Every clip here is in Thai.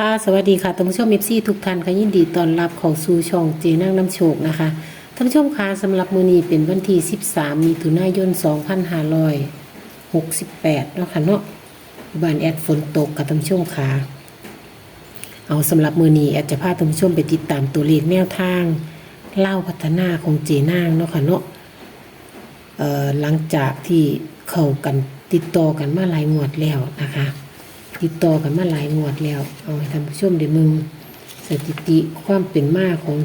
ค่ะสวัสดีค่ะท่านผู้ชมเอฟซีทุกท่านค่ะยินดีต้อนรับเข้าสู่ช่องเจนั่งน้ำโชคนะคะท่านผู้ชมคะสำหรับมื้อนี้เป็นวันที่ 13มีถุนายน 2568เนาะค่ะเนาะบ้านแอดฝนตกกับท่านผู้ชมค่ะเอาสำหรับมื้อนี้แอดจะพาท่านผู้ชมไปติดตามตัวเลขแนวทางเล่าพัฒนาของเจนางเนาะค่ะเนาะหลังจากที่เข้ากันติดต่อกันมาหลายงวดแล้วนะคะ ติดต่อกันมาหลายงวดแล้ว เอาให้ท่านผู้ชมได้มึงสถิติความเป็นมาของ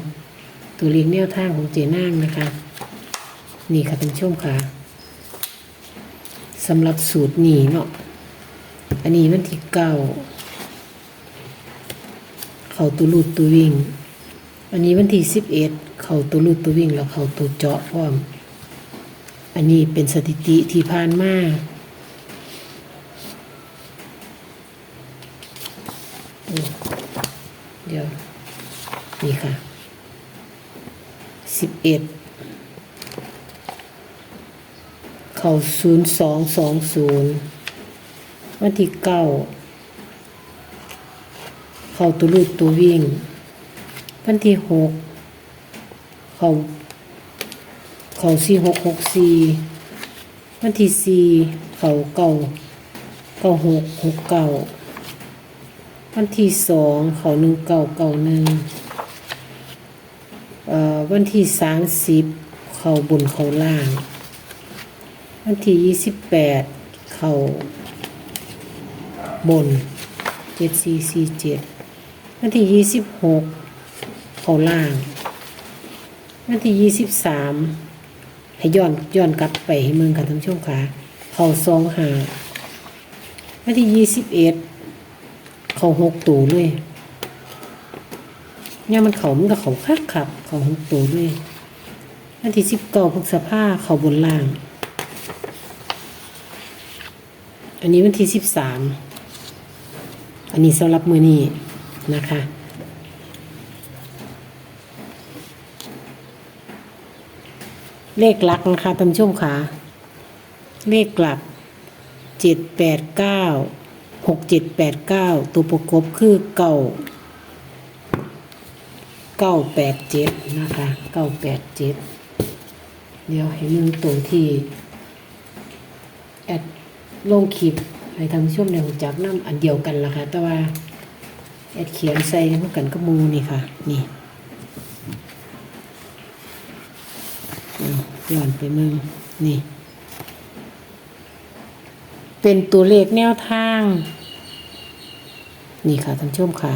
ตัวเลขแนวทางของเจนางนะคะ นี่ค่ะท่านผู้ชมค่ะสำหรับสูตรนี้เนาะอันนี้วันที่เก้าเข่าตัวลูดตัววิ่ง อันนี้วันที่สิบเอ็ดเข่าตัวลูดตัววิ่งแล้วเข่าตัวเจาะพร้อม อันนี้เป็นสถิติที่ผ่านมาอืม เดี๋ยว นี่ค่ะสิบเอ็ดเข้าศูนย์สองสองศูนย์วันที่เก้าเข้าตัวลูดตัววิ่ง วันที่หกเข้าเข่าสี่หกหกสี่วันที่สี่เข่าเก่าเก้าหกหกเก้า วันที่สองเขาหนึ่งเก้าเก้าหนึ่งเอ่อวันที่สามสิบเขาบนเขาล่าง วันที่ยี่สิบแปดเขาบนเจ็ดสี่สี่เจ็ดวันที่ยี่สิบหกเขาล่าง วันที่ยี่สิบสามให้ย้อนย้อนกลับไปให้เมืองค่ะท่านผู้ชมค่ะเขาซองหาวันที่ยี่สิบเอ็ด เขาหกตูเลยเนี่ยมันเขามันก็เขาคักขับ เขาหกตูเลยวันที่สิบเก้าพฤษภาเขาบนล่าง อันนี้วันที่สิบสามอันนี้สำหรับมือนี้นะคะเลขหลักนะคะท่านผู้ชมค่ะ เลขหลักเจ็ดแปดเก้า หกเจ็ดแปดเก้าตัวประกบคือเก้าเก้าแปดเจ็ดนะคะเก้าแปดเจ็ดเดี๋ยวให้มึงตัวที่แอดลงคลิปให้ทานผู้ชมในหูจักน้ำอันเดียวกันละค่ะ แต่ว่าแอดเขียนใส่พวกกันก็มูนี่ค่ะ นี่ย้อนไปมึงนี่ เป็นตัวเลขแนวทาง นี่ค่ะท่านผู้ชมค่ะ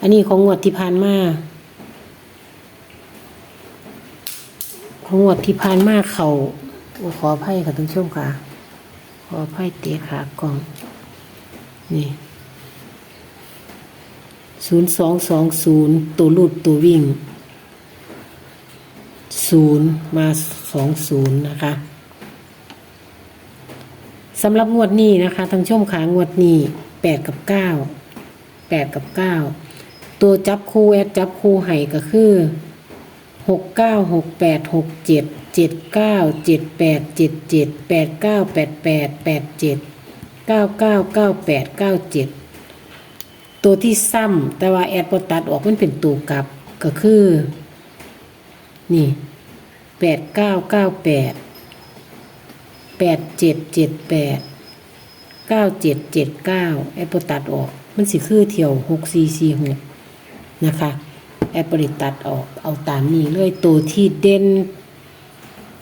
อันนี้ของงวดที่ผ่านมาของงวดที่ผ่านมาเขาขออภัยค่ะท่านผู้ชมค่ะ ขออภัยเตะขากล่อง นี่ศูนย์สองสองศูนย์ตัวลูดตัววิ่งศูนย์มาสองศูนย์นะคะ สำหรับงวดนี้นะคะทางช่วงขางวดนี้แปดกับเก้าแปดกับเก้าตัวจับคู่แอดจับคู่ไห้ก็คือหกเก้าหกแปดหกเจ็ดเจ็ดเก้าเจ็ดแปดเจ็ดเจ็ดแปดเก้าแปดแปดแปดเจ็ดเก้าเก้าเก้าแปดเก้าเจ็ดตัวที่ซ้ำแต่ว่าแอดพอตัดออกมันเป็นตัวกลับก็คือ นี่แปดเก้าเก้าแปด แปดเจ็ดเจ็ดแปดเก้าเจ็ดเจ็ดเก้าแอปเปิลตัดออก มันสิคือเที่ยวหกสี่สี่หกนะคะแอปเปิลตัดออกเอาตามนี้เลยตัวที่เด่น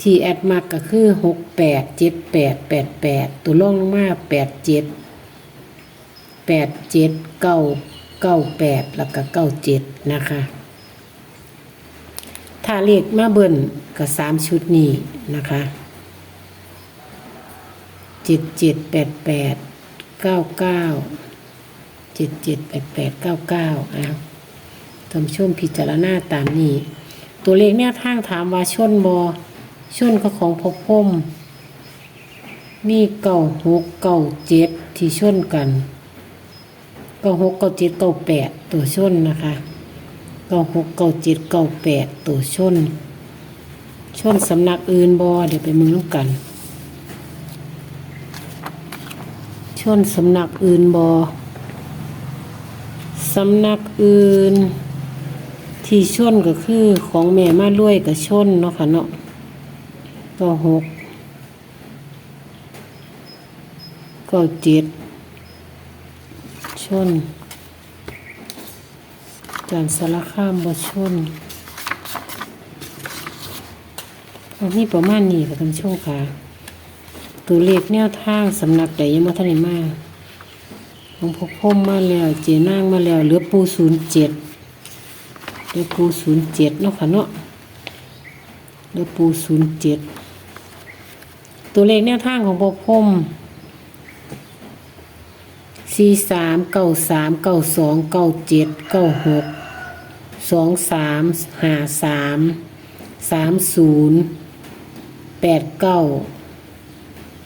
ที่แอดมากก็คือหกแปดเจ็ดแปดแปดแปดตัวล่องลงมาแปดเจ็ดแปดเจ็ดเก้าเก้าแปดแล้วก็เก้าเจ็ดนะคะ ถ้าเลขมาเบิ่นก็สามชุดนี้นะคะ จ็ดเจ็ดแปดแปดเก้าเก้าเจ็ดเจ็ดแปดแปดเก้าเก้าอะทำช่วงพิจารณาตามนี้ ตัวเลขแนวทางถามว่าชนบอชนก็ของพกพมมีเก้าหกเก้าเจ็ดที่ชนกันเก้าหกเก้าเจ็ดเก้าแปดตัวชนนะคะเก้าหกเก้าเจ็ดเก้าแปดตัวชน ชนสำนักอื่นบอเดี๋ยวไปมือน้ำกัน ชนสำนักอื่นบอสำนักอื่น ที่ชนก็คือของแม่มาล้วยกับชนเนาะค่ะเนาะก็หกก็เจ็ดชนจานสารข้ามบ่ชนอันนี้ประมาณนี้ค่ะท่านผู้ชมค่ะ ตัวเลขแนวทางสำนักใดยังมาทันได้มาของพกพมมาแล้ว เจนางมาแล้วเหลือปูศูนย์เจ็ดเหลือปูศูนย์เจ็ดเนาะค่ะเนาะเหลือปูศูนย์เจ็ดตัวเลขแนวทางของพกพมสี่สามเก้าสามเก้าสองเก้าเจ็ดเก้าหกสองสามห้าสามสามศูนย์แปดเก้า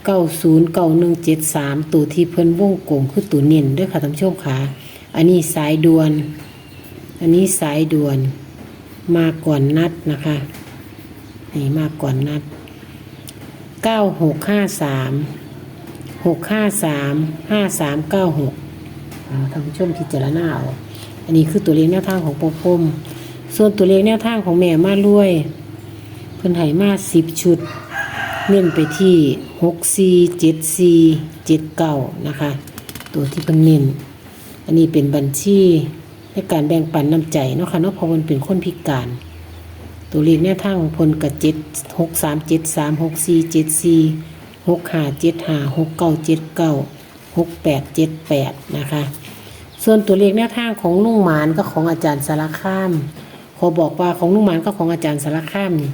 เก้าศูนย์เก้าหนึ่งเจ็ดสามตัวที่เพิ่นวงกลมคือตัวเน้นด้วยค่ะท่านผู้ชมค่ะ อันนี้สายด่วน อันนี้สายด่วน มาก่อนนัดนะคะนี่มาก่อนนัดเก้าหกห้าสามหกห้าสามห้าสามเก้าหกท่านผู้ชมพิจารณาเอาอันนี้คือตัวเลขแนวทางของปกพมส่วนตัวเลขแนวทางของแม่มาลุยเพิ่นให้มาสิบชุด เน้นไปที่หกสี่เจ็ดสี่เจ็ดเก้านะคะ ตัวที่เป็นเน้น อันนี้เป็นบัญชีในการแบ่งปันน้ำใจเนาะค่ะเนาะพราะมันเป็นคนพิการ ตัวเลขแนวทางของพลกับเจ็ดหกสามเจ็ดสามหกสี่เจ็ดสี่หกห้าเจ็ดห้าหกเก้าเจ็ดเก้าหกแปดเจ็ดแปดนะคะ ส่วนตัวเลขแนวทางของลุงหมานก็ของอาจารย์สารคาม ขอบอกว่าของลุงหมานก็ของอาจารย์สารคามนี่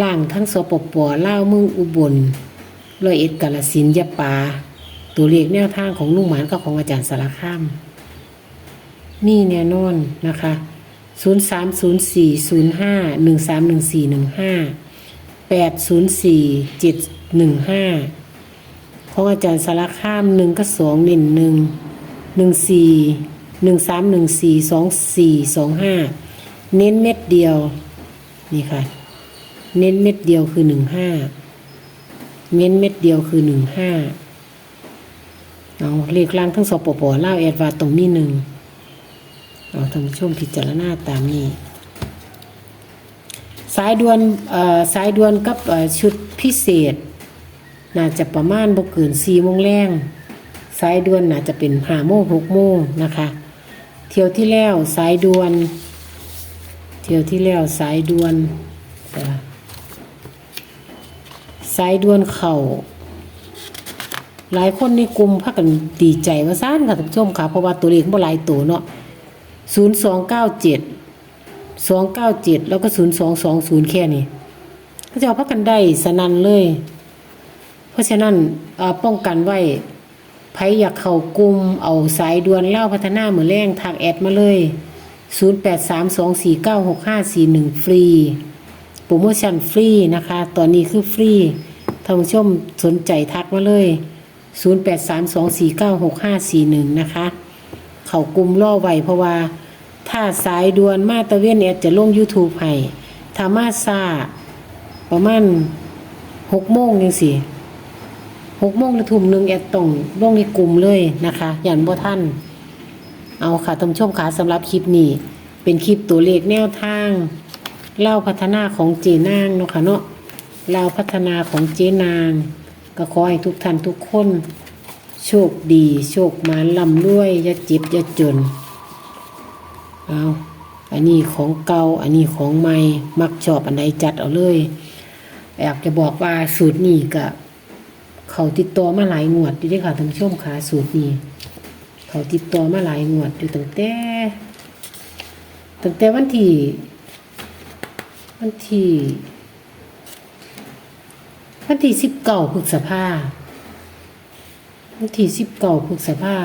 ล่างทั้งสปปเล่าวเมืองอุบลร้อยเอ็ดกาลสินยะปา ตัวเลขแนวทางของลุงหมานก็ของอาจารย์สารคาม มีแน่นอนนะคะ 0 3 0 4 0 5 1 3 1 4 1 5 8 0 4 7 1 5 ของอาจารย์สารคามหนึ่งก็สองหนึ่งหนึ่งหนึ่งสี่หนึ่งสามหนึ่งสี่สองสี่สองห้าเน้นเม็ดเดียว นี่ค่ะ เน้นเม็ดเดียวคือหนึ่งห้าเน้นเม็ดเดียวคือหนึ่งห้าเอาเลขล่างทั้งสปปเล่าแอดวาตรงมีหนึ่งเอาท่านผู้ชมพิจารณาตามนี้ สายด่วนอ่อสายด่วนกับชุดพิเศษ น่าจะประมาณบ่เกินสี่โมงแรงสายด่วนน่าจะเป็นห้าโมงหกโมงนะคะ เที่ยวที่แล้วสายด่วน เที่ยวที่แล้วสายด่วนเอ่อ สายด่วนเข่าหลายคนในกลุ่มพากันดีใจว่าซ่านค่ะท่านผู้ชมค่ะเพราะว่าตัวเลขบ่หลายตัวเนาะศูนย์สองเก้าเจ็ดสองเก้าเจ็ดแล้วก็ศูนย์สองสองศูนย์แค่นี้ก็จะเอาพักกันได้สนันเลย เพราะฉะนั้นป้องกันไว้ไผอยากเข้ากลุ่มเอาสายด่วนเล่าพัฒนาเหมือนแรงทางแอดมาเลย 0832496541 ฟรี โปรโมชั่นฟรีนะคะ ตอนนี้คือฟรีท่านผู้ชมสนใจทักมาเลย 0832496541 นะคะ เขากลุ่มล่อไว้เพราะว่า ถ้าสายด่วนมาตะเวนแอดจะลง YouTube ให้ถ้ามาซาประมาณ6โมงจังซี่6โมงหรือทุ่มหนึ่งแอดต้องลงในกลุ่มเลยนะคะอย่านบ่ทันเอาค่ะท่านผู้ชมค่ะสำหรับคลิปนี้เป็นคลิปตัวเลขแนวทาง เล่าพัฒนาของเจนางเนาะค่ะเนาะเล่าพัฒนาของเจนาง ก็ขอให้ทุกท่านทุกคน โชคดี โชคมาลำรวยอย่าจ็บอย่าจนเอาอันนี้ของเก่าอันนี้ของใหม่มักชอบอันใดจัดเอาเลยอยากจะบอกว่าสูตรนี้ก็เขาติดต่อมาหลายงวดด้วยค่ะท่านผู้ชมค่ะสูตรนี้ เขาติดต่อมาหลายงวดอยู่ตั้งแต่ตั้งแต่วันที่ วันที่วันที่สิบเก้าพฤษภาวันที่สิบเก้าพฤษภา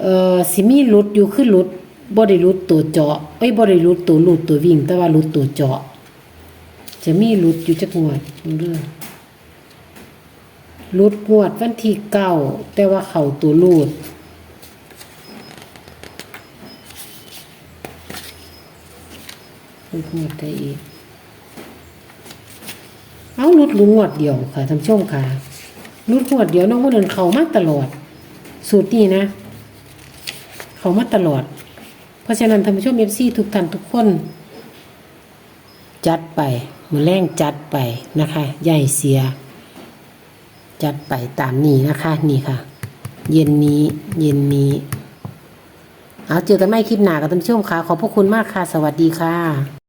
เอ่อสิมีหลุดอยู่คือหลุดบ่ได้รุดตัวเจาะเอ้ยบ่ได้รุดตัวหลุดตัววิ่ง แต่ว่าหลุดตัวเจาะ จะมีหลุดอยู่จักงวดเรื่องรูดงวดวันที่เก้าแต่ว่าเข่าตัวรูด รูดงวดได้อีก เอารูดลุงวดเดียวค่ะท่านชมค่ะรูดงวดเดียวน้องคนอื่นเขามาตลอด สูตรนี้นะ เขามาตลอด เพราะฉะนั้นท่านผู้ชมเอฟซีทุกท่านทุกคน จัดไปมือแรงจัดไปนะคะใหญ่เสีย จัดไปตามนี้นะคะ นี่ค่ะ เย็นนี้เย็นนี้เอาเจอกันไม่คลิปหนากับท่านผู้ชมค่ะ ขอบพระคุณมากค่ะ สวัสดีค่ะ